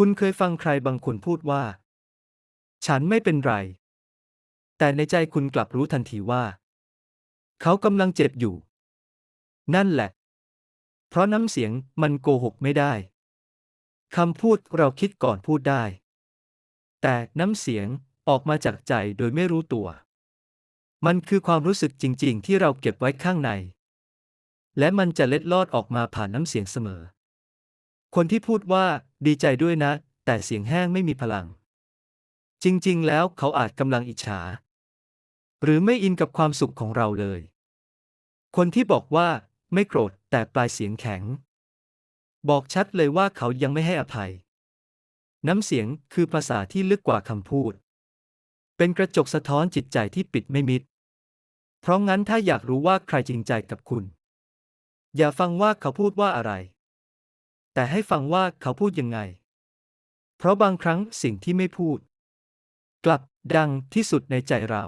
คุณเคยฟังใครบางคนพูดว่า ฉันไม่เป็นไร แต่ในใจคุณกลับรู้ทันทีว่า เขากำลังเจ็บอยู่ นั่นแหละ เพราะน้ำเสียงมันโกหกไม่ได้คำพูดเราคิดก่อนพูดได้ แต่น้ำเสียงออกมาจากใจโดยไม่รู้ตัว มันคือความรู้สึกจริง ๆ ที่เราเก็บไว้ข้างใน และมันจะเล็ดลอดออกมาผ่านน้ำเสียงเสมอ คนที่พูดว่า ดีใจด้วยนะ แต่เสียงแห้งไม่มีพลัง จริงๆ แล้วเขาอาจกำลังอิจฉา หรือไม่อินกับความสุขของเราเลย คนที่บอกว่าไม่โกรธแต่ปลายเสียงแข็ง บอกชัดเลยว่าเขายังไม่ให้อภัย น้ำเสียงคือภาษาที่ลึกกว่าคำพูด เป็นกระจกสะท้อนจิตใจที่ปิดไม่มิด เพราะงั้นถ้าอยากรู้ว่าใครจริงใจกับคุณ อย่าฟังว่าเขาพูดว่าอะไร แต่ให้ฟังว่าเขาพูดยังไง เพราะบางครั้งสิ่งที่ไม่พูด กลับดังที่สุดในใจเรา